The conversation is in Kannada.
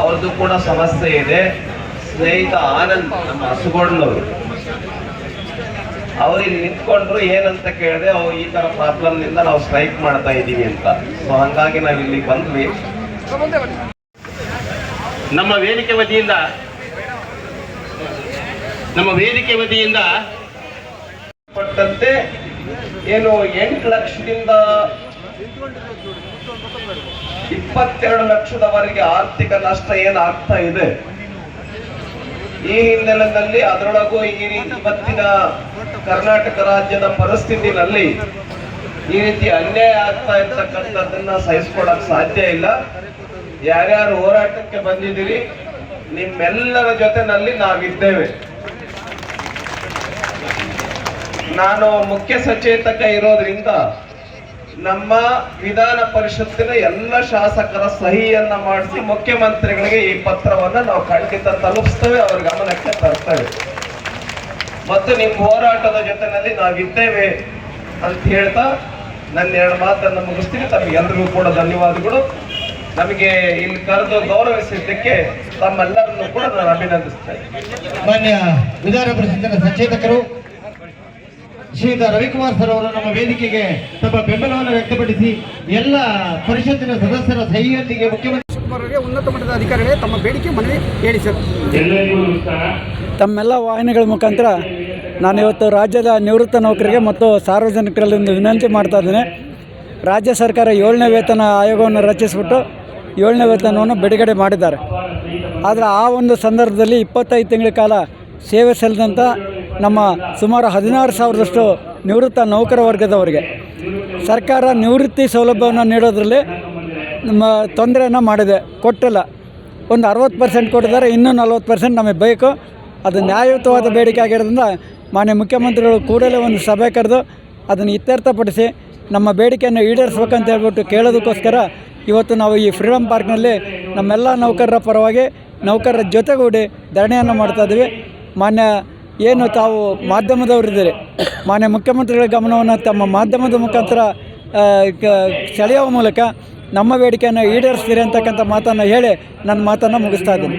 ಅವ್ರದ್ದು ಕೂಡ ಸಮಸ್ಯೆ ಇದೆ. ಸ್ನೇಹಿತ ಆನಂದ್, ನಮ್ಮ ಹಸುಗೊಂಡವರು ಅವ್ರಿಗೆ ನಿಂತ್ಕೊಂಡ್ರು ಏನಂತ ಕೇಳಿದೆ ಅವ್ರು ಈ ತರ ಪ್ರಾಬ್ಲಮ್ನಿಂದ ನಾವು ಸ್ಟ್ರೈಕ್ ಮಾಡ್ತಾ ಇದ್ದೀವಿ ಅಂತ. ಸೊ ಹಂಗಾಗಿ ನಾವು ಇಲ್ಲಿ ಬಂದ್ವಿ. ನಮ್ಮ ವೇದಿಕೆ ವತಿಯಿಂದ, ನಮ್ಮ ವೇದಿಕೆ ವತಿಯಿಂದ ಪಟ್ಟಂತೆ ಏನು ಎಂಟು ಲಕ್ಷದಿಂದ ಇಪ್ಪತ್ತೆರಡು ಲಕ್ಷದವರೆಗೆ ಆರ್ಥಿಕ ನಷ್ಟ ಏನಾಗ್ತಾ ಇದೆ? ಈ ಹಿನ್ನೆಲೆಯಲ್ಲಿ ಅದರೊಳಗೂ ಈ ರೀತಿ ಇವತ್ತಿನ ಕರ್ನಾಟಕ ರಾಜ್ಯದ ಪರಿಸ್ಥಿತಿನಲ್ಲಿ ಈ ರೀತಿ ಅನ್ಯಾಯ ಆಗ್ತಾ ಇರ್ತಕ್ಕಂಥದ್ದನ್ನ ಸಹಿಸ್ಕೊಳಕ್ ಸಾಧ್ಯ ಇಲ್ಲ. ಯಾರ್ಯಾರು ಹೋರಾಟಕ್ಕೆ ಬಂದಿದ್ದೀರಿ, ನಿಮ್ಮೆಲ್ಲರ ಜೊತೆನಲ್ಲಿ ನಾವಿದ್ದೇವೆ. ನಾನು ಮುಖ್ಯ ಸಚೇತಕ ಇರೋದ್ರಿಂದ ನಮ್ಮ ವಿಧಾನ ಪರಿಷತ್ತಿನ ಎಲ್ಲ ಶಾಸಕರ ಸಹಿಯನ್ನ ಮಾಡಿಸಿ ಮುಖ್ಯಮಂತ್ರಿಗಳಿಗೆ ಈ ಪತ್ರವನ್ನ ನಾವು ಖಂಡಿತ ತಲುಪಿಸ್ತೇವೆ, ಅವ್ರ ಗಮನಕ್ಕೆ ತರ್ತೇವೆ. ಮತ್ತು ನಿಮ್ಮ ಹೋರಾಟದ ಜೊತೆನಲ್ಲಿ ನಾವಿದ್ದೇವೆ ಅಂತ ಹೇಳ್ತಾ ನನ್ನ ಎರಡು ಮಾತನ್ನು ಮುಗಿಸ್ತೀನಿ. ತಮಗೆಲ್ಲರಿಗೂ ಕೂಡ ಧನ್ಯವಾದಗಳು. ನಮಗೆ ಇಲ್ಲಿ ಕರೆದು ಗೌರವಿಸಿದ್ದಕ್ಕೆ ತಮ್ಮೆಲ್ಲರನ್ನು ಕೂಡ ನಾನು ಅಭಿನಂದಿಸ್ತೇನೆ. ಮಾನ್ಯ ವಿಧಾನ ಪರಿಷತ್ತಿನ ಸಚೇತಕರು ಶ್ರೀಯುತ ರವಿಕುಮಾರ್ ಸರ್ ಅವರು ನಮ್ಮ ವೇದಿಕೆಗೆ ತಮ್ಮ ಬೆಂಬಲವನ್ನು ವ್ಯಕ್ತಪಡಿಸಿ ಎಲ್ಲ ಪರಿಷತ್ತಿನ ಸದಸ್ಯರ ಸಹಿಯೊಂದಿಗೆ ಮುಖ್ಯಮಂತ್ರಿ ಉನ್ನತ ಮಟ್ಟದ ಅಧಿಕಾರಿಗಳೇ ತಮ್ಮ ಬೇಡಿಕೆ ಮನವಿ ಹೇಳಿ ಸರ್ ಎಲ್ಲರಿಗೂ ನಮಸ್ಕಾರ. ತಮ್ಮೆಲ್ಲ ವಾಹಿನಿಗಳ ಮುಖಾಂತರ ನಾನು ಇವತ್ತು ರಾಜ್ಯದ ನಿವೃತ್ತ ನೌಕರಿಗೆ ಮತ್ತು ಸಾರ್ವಜನಿಕರಲ್ಲಿ ಒಂದು ವಿನಂತಿ ಮಾಡ್ತಾ ಇದ್ದೇನೆ. ರಾಜ್ಯ ಸರ್ಕಾರ ಏಳನೇ ವೇತನ ಆಯೋಗವನ್ನು ರಚಿಸಿಬಿಟ್ಟು ಏಳನೇ ವೇತನವನ್ನು ಬಿಡುಗಡೆ ಮಾಡಿದ್ದಾರೆ. ಆದರೆ ಆ ಒಂದು ಸಂದರ್ಭದಲ್ಲಿ ಇಪ್ಪತ್ತೈದು ತಿಂಗಳ ಕಾಲ ಸೇವೆ ಸಲ್ಲಿದಂಥ ನಮ್ಮ ಸುಮಾರು ಹದಿನಾರು ಸಾವಿರದಷ್ಟು ನಿವೃತ್ತ ನೌಕರ ವರ್ಗದವರಿಗೆ ಸರ್ಕಾರ ನಿವೃತ್ತಿ ಸೌಲಭ್ಯವನ್ನು ನೀಡೋದ್ರಲ್ಲಿ ನಮ್ಮ ತೊಂದರೆಯನ್ನು ಮಾಡಿದೆ. ಕೊಟ್ಟಿಲ್ಲ. ಒಂದು ಅರವತ್ತು ಪರ್ಸೆಂಟ್ ಕೊಟ್ಟಿದ್ದಾರೆ, ಇನ್ನೂ ನಲವತ್ತು ಪರ್ಸೆಂಟ್ ನಮಗೆ ಬೇಕು. ಅದು ನ್ಯಾಯಯುತವಾದ ಬೇಡಿಕೆ ಆಗಿರೋದ್ರಿಂದ ಮಾನ್ಯ ಮುಖ್ಯಮಂತ್ರಿಗಳು ಕೂಡಲೇ ಒಂದು ಸಭೆ ಕರೆದು ಅದನ್ನು ಇತ್ಯರ್ಥಪಡಿಸಿ ನಮ್ಮ ಬೇಡಿಕೆಯನ್ನು ಈಡೇರಿಸ್ಬೇಕಂತ ಹೇಳ್ಬಿಟ್ಟು ಕೇಳೋದಕ್ಕೋಸ್ಕರ ಇವತ್ತು ನಾವು ಈ ಫ್ರೀಡಮ್ ಪಾರ್ಕ್ನಲ್ಲಿ ನಮ್ಮೆಲ್ಲ ನೌಕರರ ಪರವಾಗಿ ನೌಕರರ ಜೊತೆಗೂಡಿ ಧರಣಿಯನ್ನು ಮಾಡ್ತಾ ಇದ್ದೀವಿ. ಮಾನ್ಯ ಏನು ತಾವು ಮಾಧ್ಯಮದವರಿದ್ದಾರೆ? ಮಾನ್ಯ ಮುಖ್ಯಮಂತ್ರಿಗಳ ಗಮನವನ್ನು ತಮ್ಮ ಮಾಧ್ಯಮದ ಮುಖಾಂತರ ಸೆಳೆಯುವ ಮೂಲಕ ನಮ್ಮ ಬೇಡಿಕೆಯನ್ನು ಈಡೇರಿಸ್ತೀರಿ ಅಂತಕ್ಕಂಥ ಮಾತನ್ನು ಹೇಳಿ ನನ್ನ ಮಾತನ್ನು ಮುಗಿಸ್ತಾ ಇದ್ದೀನಿ.